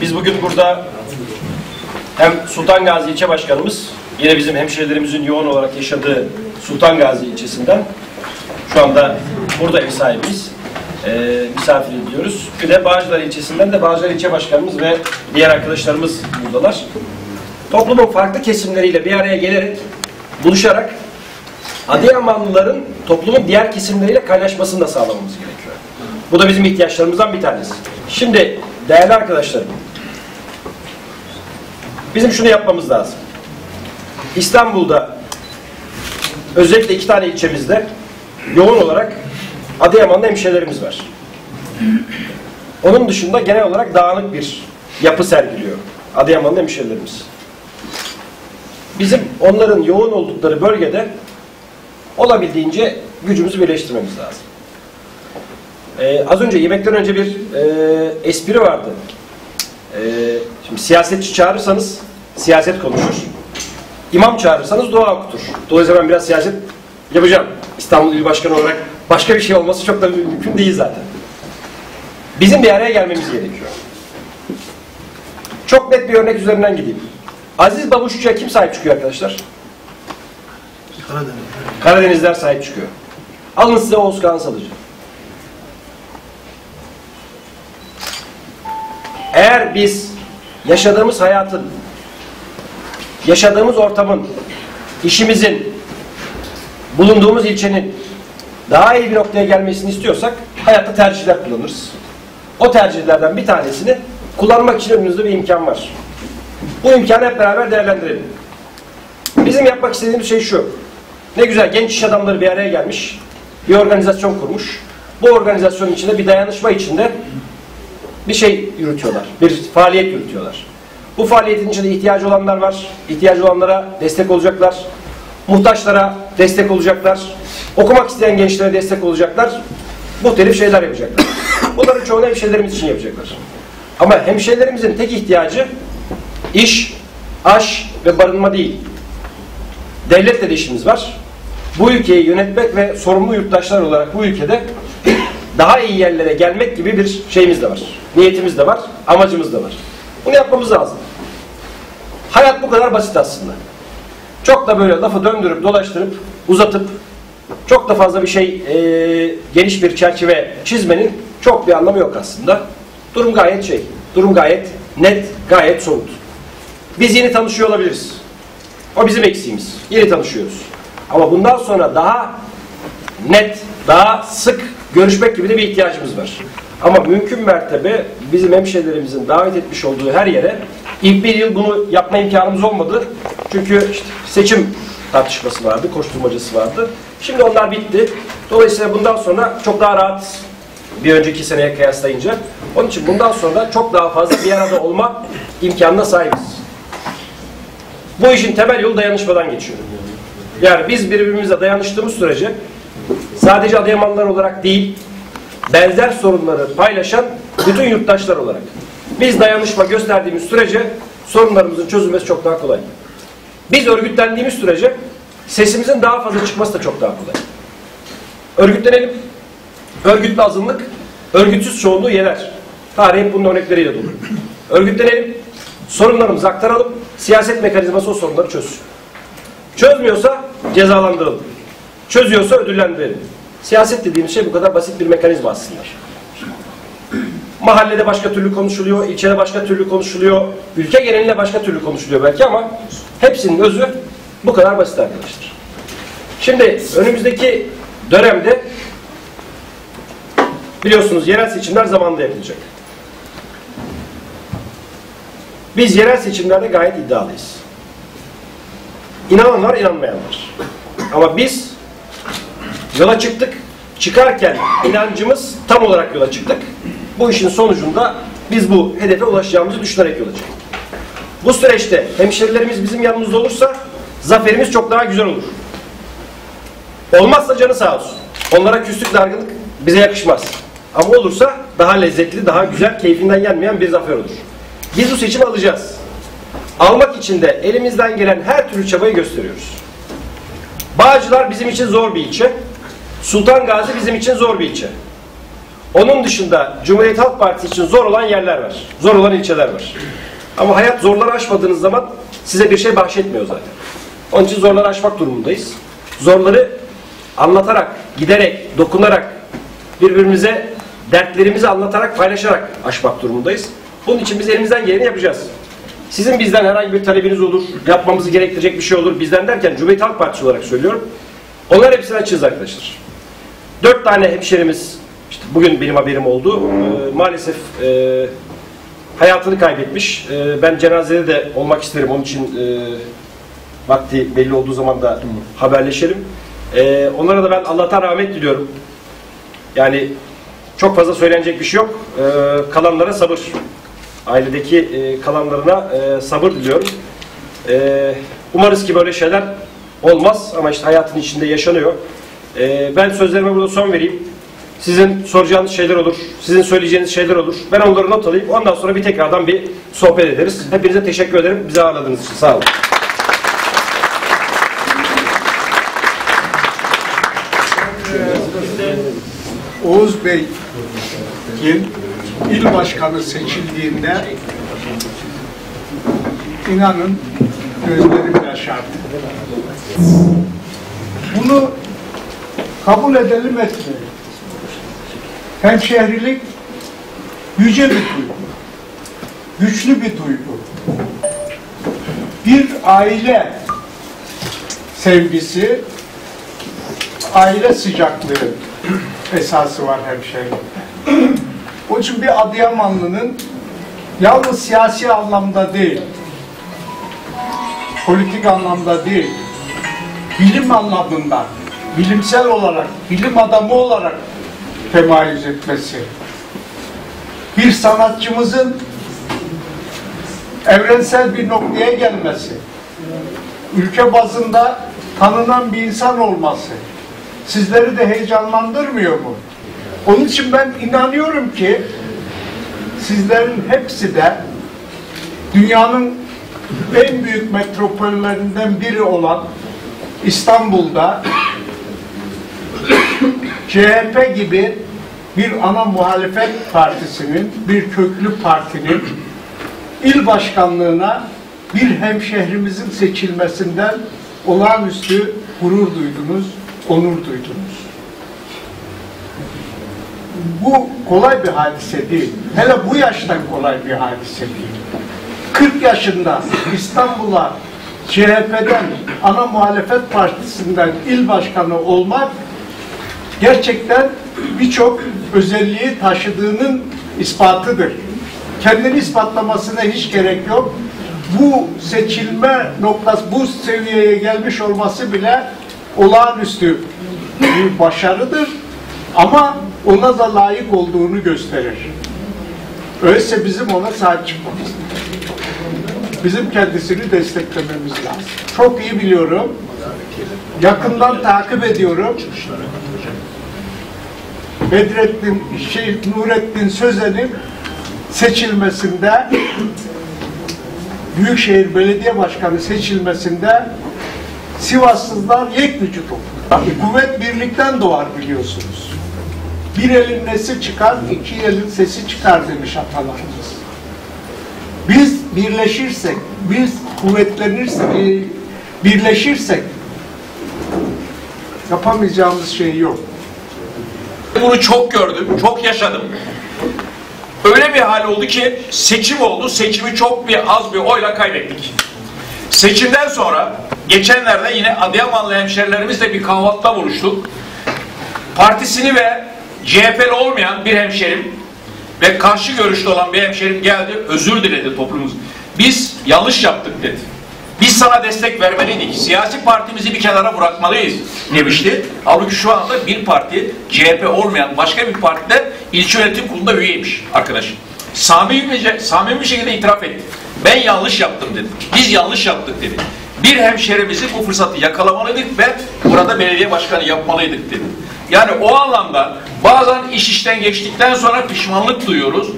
Biz bugün burada hem Sultan Gazi ilçe başkanımız, yine bizim hemşehrilerimizin yoğun olarak yaşadığı Sultan Gazi ilçesinden şu anda burada ev sahibiyiz. Ee, misafir ediyoruz. Bir de Bağcılar ilçesinden de Bağcılar ilçe başkanımız ve diğer arkadaşlarımız buradalar. Toplumun farklı kesimleriyle bir araya gelerek, buluşarak Adıyamanlıların toplumun diğer kesimleriyle kaynaşmasını da sağlamamız gerekiyor. Bu da bizim ihtiyaçlarımızdan bir tanesi. Şimdi değerli arkadaşlarım, bizim şunu yapmamız lazım. İstanbul'da özellikle iki tane ilçemizde yoğun olarak Adıyaman'da hemşehrilerimiz var. Onun dışında genel olarak dağınık bir yapı sergiliyor Adıyaman'da hemşehrilerimiz. Bizim onların yoğun oldukları bölgede olabildiğince gücümüzü birleştirmemiz lazım. Ee, az önce yemekten önce bir e, espri vardı. Ee, şimdi siyasetçi çağırırsanız siyaset konuşur. İmam çağırırsanız dua okutur. Dolayısıyla ben biraz siyaset yapacağım. İstanbul İl Başkanı olarak başka bir şey olması çok da mümkün değil zaten. Bizim bir araya gelmemiz gerekiyor. Çok net bir örnek üzerinden gideyim. Aziz Babuşçu'ya kim sahip çıkıyor arkadaşlar? Karadeniz. Karadenizler sahip çıkıyor. Alın size Oğuz Kağan Salıcı. Eğer biz yaşadığımız hayatın, yaşadığımız ortamın, işimizin, bulunduğumuz ilçenin daha iyi bir noktaya gelmesini istiyorsak hayatta tercihler kullanırız. O tercihlerden bir tanesini kullanmak için önümüzde bir imkan var. Bu imkanı hep beraber değerlendirelim. Bizim yapmak istediğimiz şey şu. Ne güzel genç iş adamları bir araya gelmiş. Bir organizasyon kurmuş. Bu organizasyonun içinde bir dayanışma içinde bir şey yürütüyorlar. Bir faaliyet yürütüyorlar. Bu faaliyetin içinde ihtiyacı olanlar var. İhtiyacı olanlara destek olacaklar. Muhtaçlara destek olacaklar. Okumak isteyen gençlere destek olacaklar. Muhtelif şeyler yapacaklar. Bunların çoğunu hemşehrilerimiz için yapacaklar. Ama hemşehrilerimizin tek ihtiyacı iş, aş ve barınma değil. Devletle de işimiz var. Bu ülkeyi yönetmek ve sorumlu yurttaşlar olarak bu ülkede daha iyi yerlere gelmek gibi bir şeyimiz de var. Niyetimiz de var, amacımız da var. Bunu yapmamız lazım. Hayat bu kadar basit aslında. Çok da böyle lafı döndürüp dolaştırıp uzatıp çok da fazla bir şey e, geniş bir çerçeve çizmenin çok bir anlamı yok aslında. Durum gayet şey, durum gayet net, gayet somut. Biz yeni tanışıyor olabiliriz. O bizim eksiğimiz. Yeni tanışıyoruz. Ama bundan sonra daha net, daha sık görüşmek gibi de bir ihtiyacımız var. Ama mümkün mertebe bizim hemşehrilerimizin davet etmiş olduğu her yere ilk bir yıl bunu yapma imkanımız olmadı. Çünkü işte seçim tartışması vardı, koşturmacası vardı. Şimdi onlar bitti. Dolayısıyla bundan sonra çok daha rahat bir önceki seneye kıyaslayınca. Onun için bundan sonra çok daha fazla bir arada olma imkanına sahibiz. Bu işin temel yolu dayanışmadan geçiyor. Yani biz birbirimize dayanıştığımız sürece sadece Adıyamanlılar olarak değil, benzer sorunları paylaşan bütün yurttaşlar olarak biz dayanışma gösterdiğimiz sürece sorunlarımızın çözülmesi çok daha kolay. Biz örgütlendiğimiz sürece sesimizin daha fazla çıkması da çok daha kolay. Örgütlenelim. Örgütlü azınlık, örgütsüz çoğunluğu yener. Tarih hep bunun örnekleriyle dolu. Örgütlenelim. Sorunlarımızı aktaralım. Siyaset mekanizması o sorunları çözsün. Çözmüyorsa cezalandıralım. Çözüyorsa ödüllendirelim. Siyaset dediğimiz şey bu kadar basit bir mekanizma aslında. Mahallede başka türlü konuşuluyor, ilçede başka türlü konuşuluyor, ülke genelinde başka türlü konuşuluyor belki ama hepsinin özü bu kadar basit arkadaşlar. Şimdi önümüzdeki dönemde biliyorsunuz yerel seçimler zamanında yapılacak. Biz yerel seçimlerde gayet iddialıyız. İnanan var, inanmayan var. Ama biz yola çıktık. Çıkarken inancımız tam olarak yola çıktık. Bu işin sonucunda biz bu hedefe ulaşacağımızı düşünerek yola çıktık. Bu süreçte hemşerilerimiz bizim yanımızda olursa zaferimiz çok daha güzel olur. Olmazsa canı sağ olsun. Onlara küslük dargınlık bize yakışmaz. Ama olursa daha lezzetli, daha güzel, keyfinden yenmeyen bir zafer olur. Biz bu seçimi alacağız. Almak için de elimizden gelen her türlü çabayı gösteriyoruz. Bağcılar bizim için zor bir ilçe. Sultan Gazi bizim için zor bir ilçe. Onun dışında Cumhuriyet Halk Partisi için zor olan yerler var. Zor olan ilçeler var. Ama hayat zorları aşmadığınız zaman size bir şey bahşetmiyor zaten. Onun için zorları aşmak durumundayız. Zorları anlatarak, giderek, dokunarak, birbirimize dertlerimizi anlatarak, paylaşarak aşmak durumundayız. Bunun için biz elimizden geleni yapacağız. Sizin bizden herhangi bir talebiniz olur, yapmamızı gerektirecek bir şey olur. Bizden derken Cumhuriyet Halk Partisi olarak söylüyorum. Onlar hepsini açığız arkadaşlar. Dört tane hemşerimiz, işte bugün benim haberim oldu, Ee, maalesef e, hayatını kaybetmiş. Ee, ben cenazede de olmak isterim, onun için e, vakti belli olduğu zaman da haberleşelim. Ee, onlara da ben Allah'tan rahmet diliyorum. Yani çok fazla söylenecek bir şey yok. Ee, kalanlara sabır. Ailedeki e, kalanlarına e, sabır diliyorum. Ee, umarız ki böyle şeyler olmaz ama işte hayatın içinde yaşanıyor. Ee, ben sözlerime burada son vereyim. Sizin soracağınız şeyler olur, sizin söyleyeceğiniz şeyler olur. Ben onları not alayım. Ondan sonra bir tekrardan bir sohbet ederiz. Hepinize teşekkür ederim. Bizi ağırladığınız için. Sağ olun. Oğuz Bey'in il başkanı seçildiğinde inanın gözlerim yaşardı. Bunu kabul edelim etmeyelim. Hemşehrilik yüce bir duygu. Güçlü bir duygu. Bir aile sevgisi, aile sıcaklığı esası var hemşehrilikte. Onun için bir Adıyamanlı'nın yalnız siyasi anlamda değil, politik anlamda değil, bilim anlamında, bilimsel olarak, bilim adamı olarak temayüz etmesi, bir sanatçımızın evrensel bir noktaya gelmesi, ülke bazında tanınan bir insan olması, sizleri de heyecanlandırmıyor mu? Onun için ben inanıyorum ki sizlerin hepsi de dünyanın en büyük metropollerinden biri olan İstanbul'da CHP gibi bir ana muhalefet partisinin, bir köklü partinin il başkanlığına bir hemşehrimizin seçilmesinden olağanüstü gurur duydunuz, onur duydunuz. Bu kolay bir hadise değil. Hele bu yaştan kolay bir hadise değil. 40 yaşında İstanbul'a CHP'den ana muhalefet partisinden il başkanı olmak gerçekten birçok özelliği taşıdığının ispatıdır. Kendini ispatlamasına hiç gerek yok. Bu seçilme noktası, bu seviyeye gelmiş olması bile olağanüstü bir başarıdır. Ama ona da layık olduğunu gösterir. Öyleyse bizim ona sahip çıkmamız Bizim kendisini desteklememiz lazım. Çok iyi biliyorum. Yakından takip ediyorum. Bedrettin, şey, Nurettin Sözen'in seçilmesinde Büyükşehir Belediye Başkanı seçilmesinde Sivassızlar yek vücut oldu. Kuvvet birlikten doğar biliyorsunuz. Bir elin nesi çıkar, iki elin sesi çıkar demiş atalarımız. Biz birleşirsek, biz kuvvetlenirsek, birleşirsek yapamayacağımız şey yok. Bunu çok gördüm, çok yaşadım. Öyle bir hal oldu ki seçim oldu. Seçimi çok bir az bir oyla kaybettik. Seçimden sonra geçenlerde yine Adıyamanlı hemşerilerimizle bir kahvaltıda buluştuk. Partisini ve CHP'li olmayan bir hemşerim ve karşı görüşlü olan bir hemşerim geldi, özür diledi toplumumuz. Biz yanlış yaptık dedi. Biz sana destek vermeliydik. Siyasi partimizi bir kenara bırakmalıyız demişti. Halbuki şu anda bir parti CHP olmayan başka bir partide ilçe yönetim kurulunda üyeymiş arkadaş. Samimi, samimi bir şekilde itiraf etti. Ben yanlış yaptım dedi. Biz yanlış yaptık dedi. Bir hemşerimizi bu fırsatı yakalamalıydık ve burada belediye başkanı yapmalıydık dedi. Yani o anlamda bazen iş işten geçtikten sonra pişmanlık duyuyoruz.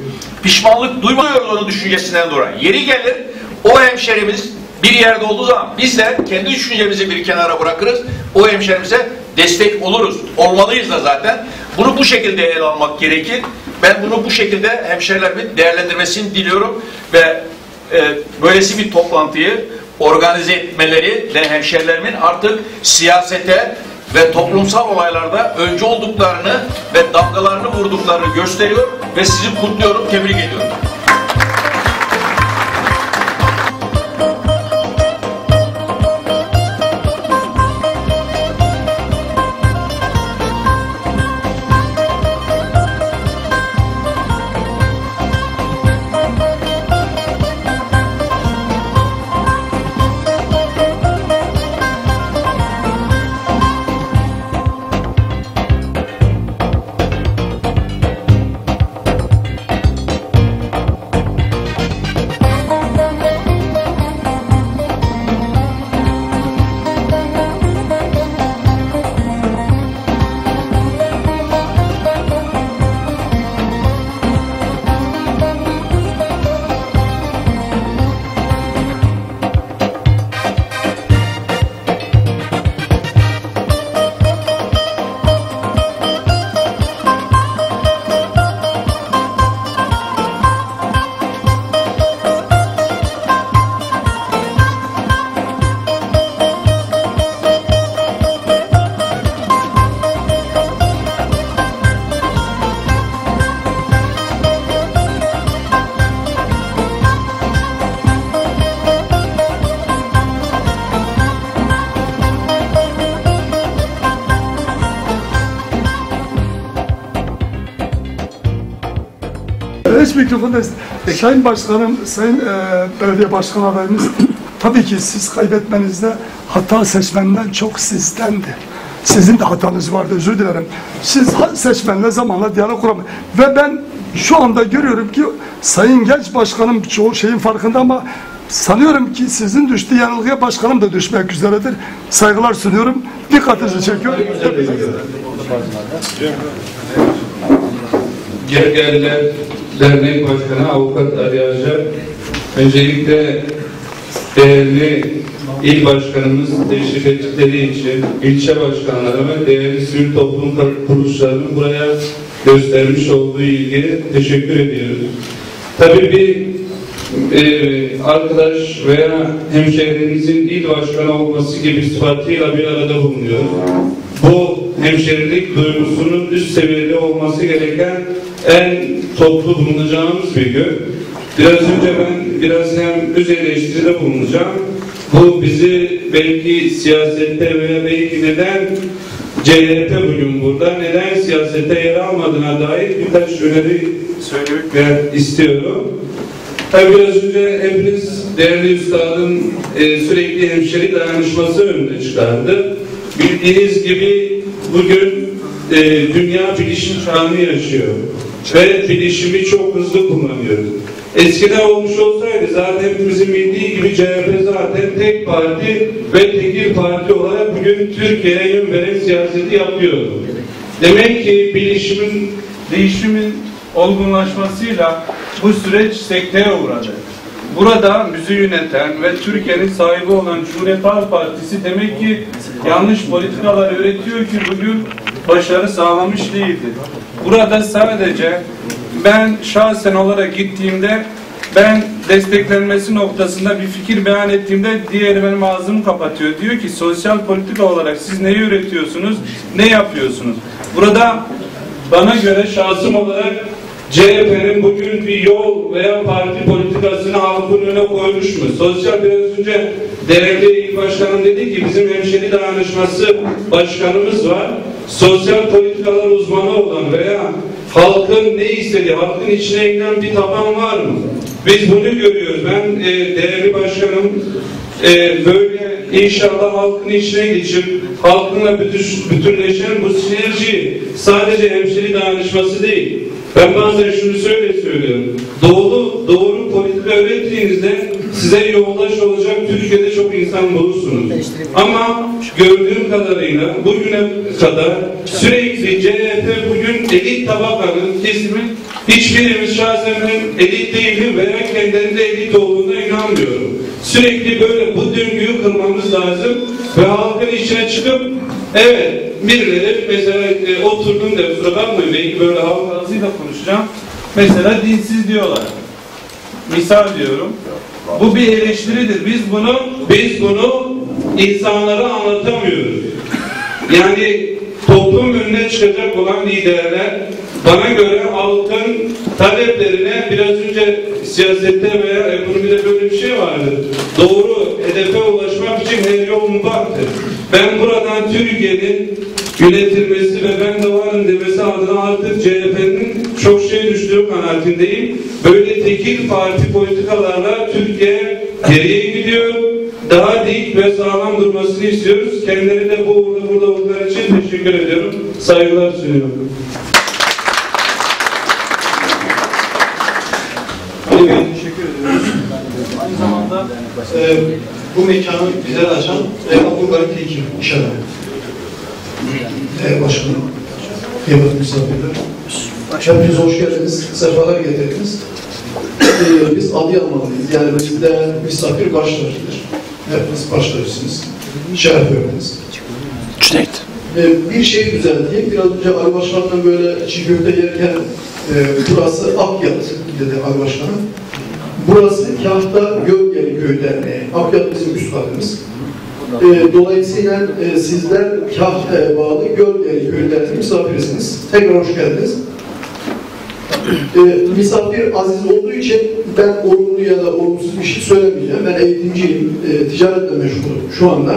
Pişmanlık duymuyoruz onun düşüncesinden dolayı. Yeri gelir o hemşerimiz bir yerde olduğu zaman biz de kendi düşüncemizi bir kenara bırakırız. O hemşerimize destek oluruz. Olmalıyız da zaten. Bunu bu şekilde ele almak gerekir. Ben bunu bu şekilde hemşerilerimin değerlendirmesini diliyorum ve e, böylesi bir toplantıyı organize etmeleri ve hemşerilerimin artık siyasete ve toplumsal olaylarda önce olduklarını ve damgalarını vurduklarını gösteriyor ve sizi kutluyorum, tebrik ediyorum. Hiç mikrofon değil. Sayın Başkanım, Sayın e, Belediye Başkan adayımız tabii ki siz kaybetmenizde hata seçmenden çok sizdendi. Sizin de hatanız vardı özür dilerim. Siz seçmenle zamanla diyalog kuramadınız. Ve ben şu anda görüyorum ki Sayın Genç Başkanım çoğu şeyin farkında ama sanıyorum ki sizin düştüğü yanılgıya başkanım da düşmek üzeredir. Saygılar sunuyorum. Dikkatinizi çekiyorum. Gergerler Dernek Başkanı Avukat Ali Acar, öncelikle değerli il başkanımız teşrif ettikleri için ilçe başkanları ve değerli sivil toplum kuruluşlarının buraya göstermiş olduğu ilgiye teşekkür ediyoruz. Tabii bir e, arkadaş veya hemşehrimizin il başkanı olması gibi sıfatıyla bir arada bulunuyor. Bu hemşerilik duygusunun üst seviyede olması gereken en toplu bulunacağımız bir gün. Biraz önce ben biraz hem öz eleştiride bulunacağım. Bu bizi belki siyasette veya belki neden CHP bugün burada neden siyasete yer almadığına dair birkaç öneri söylemek istiyorum. Tabii biraz önce hepiniz değerli üstadın e, sürekli hemşeri dayanışması önüne çıkardı. Bildiğiniz gibi bugün e, dünya bilişim çağını yaşıyor. Ve bilişimi çok hızlı kullanıyoruz. Eskiden olmuş olsaydı zaten hepimizin bildiği gibi CHP zaten tek parti ve tekil parti olarak bugün Türkiye'ye yön veren siyaseti yapıyordu. Demek ki bilişimin değişimin olgunlaşmasıyla bu süreç sekteye uğradı. Burada bizi yöneten ve Türkiye'nin sahibi olan Cumhuriyet Halk Partisi demek ki yanlış politikalar üretiyor ki bugün başarı sağlamış değildi. Burada sadece ben şahsen olarak gittiğimde ben desteklenmesi noktasında bir fikir beyan ettiğimde diğeri benim ağzımı kapatıyor. Diyor ki sosyal politika olarak siz neyi üretiyorsunuz, ne yapıyorsunuz? Burada bana göre şahsım olarak CHP'nin bugün bir yol veya parti politikasını halkın önüne koymuş mu? Sosyal biraz önce değerli il başkanım dedi ki bizim hemşeri dayanışması başkanımız var. Sosyal politikalar uzmanı olan veya halkın ne istediği, halkın içine inen bir taban var mı? Biz bunu görüyoruz. Ben e, değerli başkanım e, böyle inşallah halkın içine geçip halkınla bütün, bütünleşen bu sinerji sadece hemşeri dayanışması değil. Ben bazen şunu söyle söylüyorum. Doğru, doğru politika öğrettiğinizde size yoldaş olacak Türkiye'de çok insan bulursunuz. Ama gördüğüm kadarıyla bugüne kadar sürekli CHP bugün elit tabakanın ismi hiçbirimiz şahsen elit değilim veya kendilerinde elit olduğuna inanmıyorum. Sürekli böyle bu döngüyü kırmamız lazım ve halkın içine çıkıp evet birileri mesela e, oturdum da kusura bakmayın belki böyle halk konuşacağım. Mesela dinsiz diyorlar. Misal diyorum. Bu bir eleştiridir. Biz bunu Biz bunu insanlara anlatamıyoruz. Yani toplum önüne çıkacak olan liderler bana göre halkın taleplerine biraz önce siyasette veya ekonomide böyle bir şey vardı. Doğru hedefe ulaşmak için her yol mubahtır. Ben buradan Türkiye'nin yönetilmesi ve ben de varım demesi adına artık CHP'nin çok şey düştüğü kanaatindeyim. Böyle tekil parti politikalarla Türkiye geriye gidiyor. Daha dik ve sağlam durmasını istiyoruz. Kendileri de bu uğurda burada oldukları için teşekkür ediyorum. Saygılar sunuyorum. Bey teşekkür ediyoruz. Aynı zamanda e, bu mekanı bize açan e, Abdülkarim Tekin iş adamı. E, başkanım, kıymetli misafirler. Hepiniz hoş geldiniz, sefalar getirdiniz. E, biz Adıyamanlıyız, yani bizde misafir başlarıdır. Hepiniz başlarısınız. Şeref verdiniz. Cüneyt. E, bir şey düzelteyim. Biraz önce Ali Başkan'la böyle çiğ köfte yerken e, burası Akyat dedi Ali Başkanım. Burası Kahta Gölgeli Köy Derneği. Akyat bizim üst. E, dolayısıyla e, sizler Kahta'ya bağlı Gölgeli Köy Derneği misafirisiniz. Tekrar hoş geldiniz. E, misafir aziz olduğu için ben olumlu ya da olumsuz bir şey söylemeyeceğim. Ben eğitimciyim, e, ticaretle meşgulüm şu anda.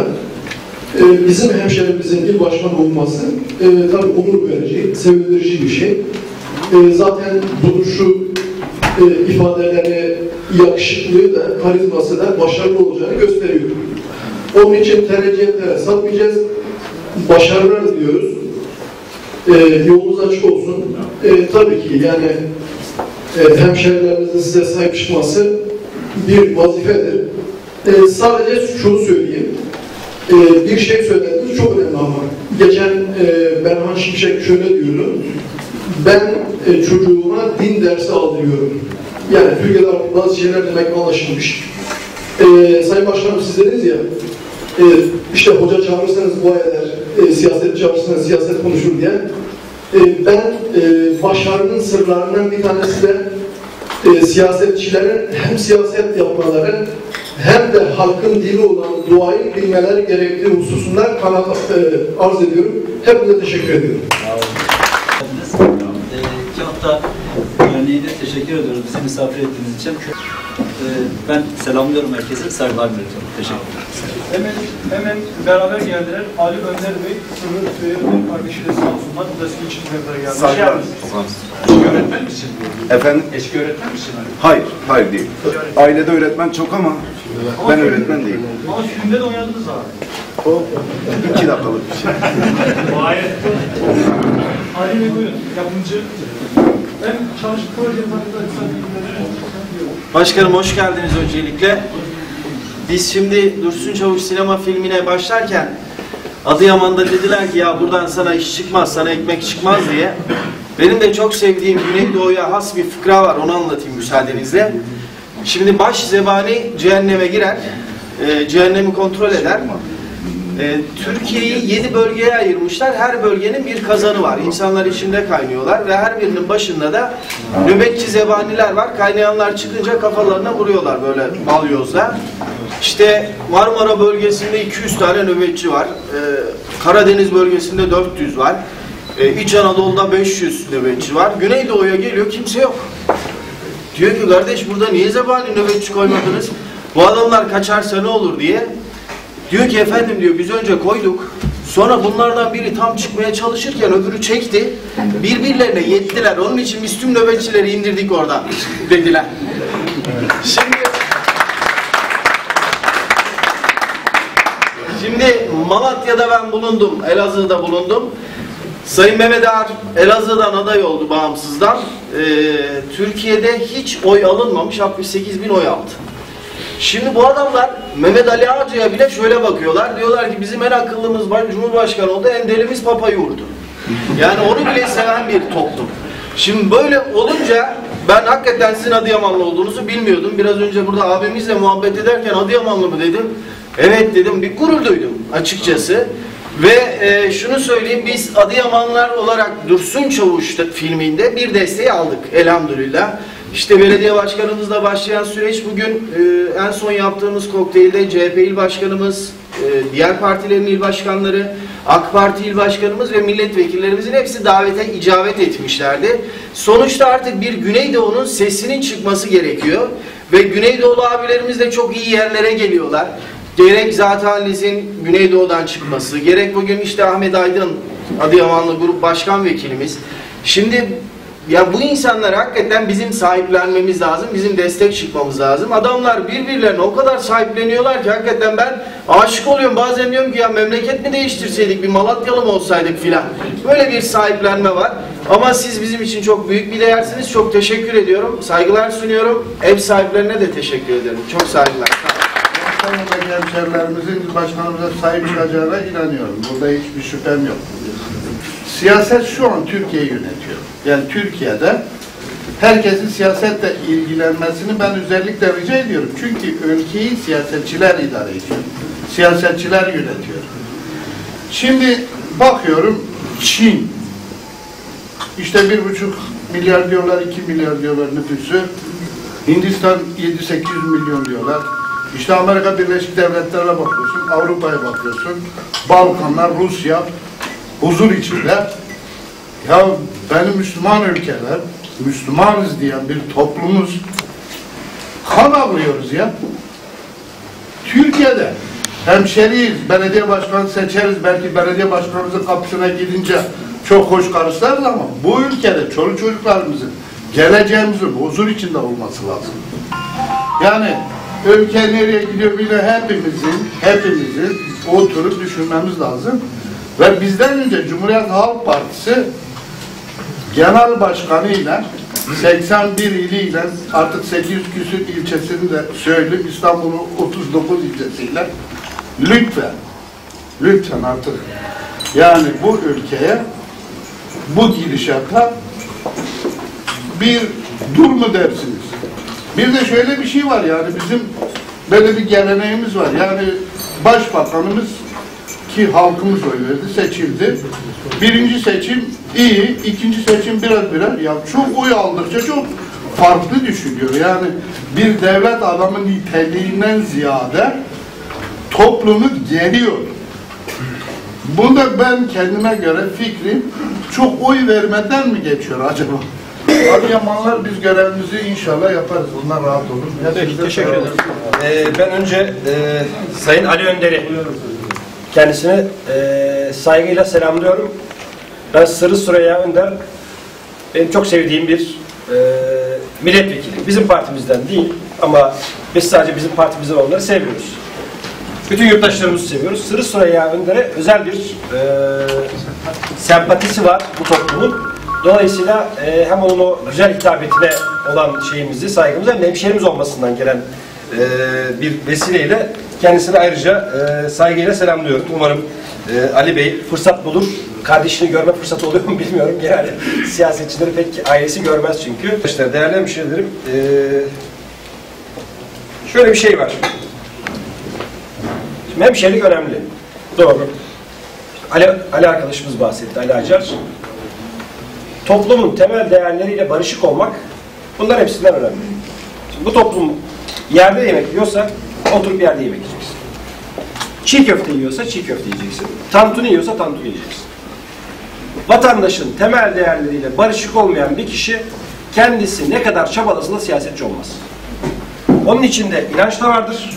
Ee, bizim hemşehrimizin il başkanı olması e, tabii onur verici, sevindirici bir şey. E, zaten duruşu, e, ifadeleri, yakışıklığı da, karizması da başarılı olacağını gösteriyor. Onun için tercihlere satmayacağız, başarılar diliyoruz. E, yolunuz açık olsun. E, tabii ki yani e, hemşehrilerimizin size sahip çıkması bir vazifedir. E, sadece şunu söyleyeyim. Ee, bir şey söylediniz çok önemli ama. Geçen e, Berhan Şimşek şöyle diyordu. Ben e, çocuğuma din dersi aldırıyorum. Yani Türkiye'de bazı şeyler demek anlaşılmış. E, Sayın Başkanım siz dediniz ya, e, işte hoca çağırırsanız dua eder, e, siyaset çağırırsanız siyaset konuşur diye. E, ben e, başarının sırlarından bir tanesi de e, siyasetçilerin hem siyaset yapmaları hem de halkın dili olan duayı bilmeleri gerektiği hususunda kanaat e, arz ediyorum. Hepinize teşekkür ediyorum. Kağıtta Derneği'ne teşekkür ediyoruz bizi misafir ettiğiniz için. Ee, ben selamlıyorum herkese, saygılar iletiyorum. Teşekkür ederim. Hemen, hemen beraber geldiler. Ali Önder Bey, Sırrı Tüyeri Bey kardeşiyle sağ olsunlar. Bu da sizin için tekrar geldi. Saygılar. Eski öğretmen misin? Efendim? Eski öğretmen misin Ali? Hayır, hayır değil. Ailede öğretmen çok ama ben öğretmen değilim. Ama filmde de oynadınız abi. O iki dakikalık bir şey. Ali Bey buyurun, yapımcı. Başkanım hoş geldiniz öncelikle. Biz şimdi Dursun Çavuş sinema filmine başlarken Adıyaman'da dediler ki ya buradan sana iş çıkmaz, sana ekmek çıkmaz diye. Benim de çok sevdiğim Güneydoğu'ya has bir fıkra var, onu anlatayım müsaadenizle. Şimdi baş zebani cehenneme girer, e, cehennemi kontrol eder. E, Türkiye'yi yedi bölgeye ayırmışlar. Her bölgenin bir kazanı var. İnsanlar içinde kaynıyorlar ve her birinin başında da nöbetçi zebaniler var. Kaynayanlar çıkınca kafalarına vuruyorlar böyle balyozla. İşte Marmara bölgesinde 200 tane nöbetçi var. E, Karadeniz bölgesinde 400 var. E, İç Anadolu'da 500 nöbetçi var. Güneydoğu'ya geliyor kimse yok. Diyor ki kardeş burada niye zebani nöbetçi koymadınız? Bu adamlar kaçarsa ne olur diye. Diyor ki efendim diyor biz önce koyduk. Sonra bunlardan biri tam çıkmaya çalışırken öbürü çekti. Birbirlerine yettiler. Onun için biz tüm nöbetçileri indirdik oradan dediler. Şimdi Şimdi Malatya'da ben bulundum, Elazığ'da bulundum. Sayın Mehmet Ağar Elazığ'dan aday oldu bağımsızdan. Ee, Türkiye'de hiç oy alınmamış 68 bin oy aldı. Şimdi bu adamlar Mehmet Ali Ağacı'ya bile şöyle bakıyorlar. Diyorlar ki bizim en akıllımız var, Cumhurbaşkanı oldu, en delimiz papayı vurdu. Yani onu bile seven bir toplum. Şimdi böyle olunca ben hakikaten sizin Adıyamanlı olduğunuzu bilmiyordum. Biraz önce burada abimizle muhabbet ederken Adıyamanlı mı dedim. Evet dedim bir gurur duydum açıkçası. Ve e, şunu söyleyeyim biz Adıyamanlar olarak Dursun Çavuş filminde bir desteği aldık elhamdülillah. İşte belediye başkanımızla başlayan süreç bugün e, en son yaptığımız kokteylde CHP il başkanımız, e, diğer partilerin il başkanları, AK Parti il başkanımız ve milletvekillerimizin hepsi davete icabet etmişlerdi. Sonuçta artık bir Güneydoğu'nun sesinin çıkması gerekiyor. Ve Güneydoğulu abilerimiz de çok iyi yerlere geliyorlar. Gerek zaten Liz'in Güneydoğu'dan çıkması, gerek bugün işte Ahmet Aydın Adıyamanlı Grup Başkan Vekilimiz. Şimdi ya bu insanlar hakikaten bizim sahiplenmemiz lazım, bizim destek çıkmamız lazım. Adamlar birbirlerine o kadar sahipleniyorlar ki hakikaten ben aşık oluyorum. Bazen diyorum ki ya memleket mi değiştirseydik, bir Malatyalı mı olsaydık filan. Böyle bir sahiplenme var. Ama siz bizim için çok büyük bir değersiniz. Çok teşekkür ediyorum. Saygılar sunuyorum. Ev sahiplerine de teşekkür ederim. Çok saygılar. İstanbul'daki hemşerilerimizin başkanımıza sahip çıkacağına inanıyorum. Burada hiçbir şüphem yok. Siyaset şu an Türkiye'yi yönetiyor. Yani Türkiye'de herkesin siyasetle ilgilenmesini ben özellikle rica ediyorum. Çünkü ülkeyi siyasetçiler idare ediyor. Siyasetçiler yönetiyor. Şimdi bakıyorum Çin işte bir buçuk milyar diyorlar, iki milyar diyorlar nüfusu. Hindistan 7-800 milyon diyorlar. İşte Amerika Birleşik Devletleri'ne bakıyorsun, Avrupa'ya bakıyorsun. Balkanlar, Rusya huzur içinde. Ya benim Müslüman ülkeler, Müslümanız diyen bir toplumuz kan ağlıyoruz ya. Türkiye'de hemşeriyiz, belediye başkanı seçeriz, belki belediye başkanımızın kapısına gidince çok hoş karşılarız ama bu ülkede çoluk çocuklarımızın geleceğimizin huzur içinde olması lazım. Yani ülke nereye gidiyor bile hepimizin, hepimizin oturup düşünmemiz lazım. Ve bizden önce Cumhuriyet Halk Partisi genel başkanıyla 81 iliyle artık 800 küsür ilçesini de söyleyeyim İstanbul'un 39 ilçesiyle lütfen lütfen artık yani bu ülkeye bu gidişata bir dur mu dersiniz? Bir de şöyle bir şey var yani bizim böyle bir geleneğimiz var. Yani başbakanımız ki halkımız oy verdi, seçildi. Birinci seçim iyi, ikinci seçim biraz biraz. Ya çok oy aldıkça çok farklı düşünüyor. Yani bir devlet adamın niteliğinden ziyade toplumu geriyor. Bunda ben kendime göre fikrim çok oy vermeden mi geçiyor acaba? Adıyamanlar biz görevimizi inşallah yaparız. Bunlar rahat olun. Peki, teşekkür ederim. Ee, ben önce e, Sayın Ali Önder'i kendisine e, saygıyla selamlıyorum. Ben Sırrı Süreyya Önder, benim çok sevdiğim bir e, milletvekili. Bizim partimizden değil ama biz sadece bizim partimizden onları seviyoruz. Bütün yurttaşlarımızı seviyoruz. Sırrı Süreyya Önder'e özel bir e, sempatisi var bu toplumun. Dolayısıyla e, hem onun o güzel hitabetine olan şeyimizi, saygımızı hem de hemşehrimiz olmasından gelen e, bir vesileyle kendisine ayrıca e, saygıyla selamlıyorum. Umarım e, Ali Bey fırsat bulur. Kardeşini görme fırsatı oluyor mu bilmiyorum. Genelde siyasetçileri pek ailesi görmez çünkü. Arkadaşlar değerli hemşehrilerim e, şöyle bir şey var. Şimdi hemşehrilik önemli. Doğru. Ali, Ali arkadaşımız bahsetti, Ali Acar. Toplumun temel değerleriyle barışık olmak bunların hepsinden önemli. Şimdi bu toplum yerde yemek yiyorsa oturup yerde yemek yiyeceksin. Çiğ köfte yiyorsa çiğ köfte yiyeceksin. Tantuni yiyorsa tantuni yiyeceksin. Vatandaşın temel değerleriyle barışık olmayan bir kişi kendisi ne kadar çabalasa da siyasetçi olmaz. Onun içinde inanç da vardır.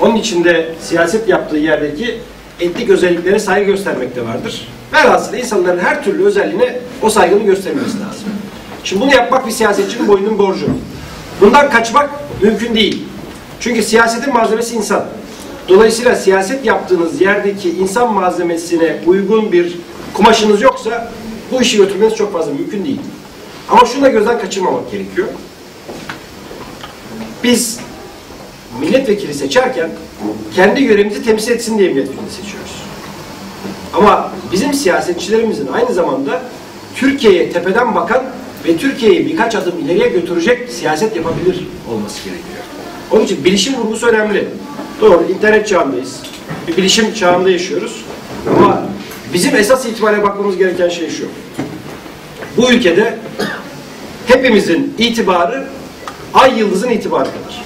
Onun içinde siyaset yaptığı yerdeki etnik özelliklere saygı göstermek de vardır. Velhasıl insanların her türlü özelliğine o saygının göstermesi lazım. Şimdi bunu yapmak bir siyasetçinin boynunun borcu. Bundan kaçmak mümkün değil. Çünkü siyasetin malzemesi insan. Dolayısıyla siyaset yaptığınız yerdeki insan malzemesine uygun bir kumaşınız yoksa bu işi götürmeniz çok fazla mümkün değil. Ama şunu da gözden kaçırmamak gerekiyor. Biz milletvekili seçerken kendi yöremizi temsil etsin diye milletvekili seçiyoruz. Ama bizim siyasetçilerimizin aynı zamanda Türkiye'ye tepeden bakan ve Türkiye'yi birkaç adım ileriye götürecek siyaset yapabilir olması gerekiyor. Onun için bilişim vurgusu önemli. Doğru, internet çağındayız. Bir bilişim çağında yaşıyoruz. Ama bizim esas itibariyle bakmamız gereken şey şu. Bu ülkede hepimizin itibarı ay yıldızın itibarı kadar.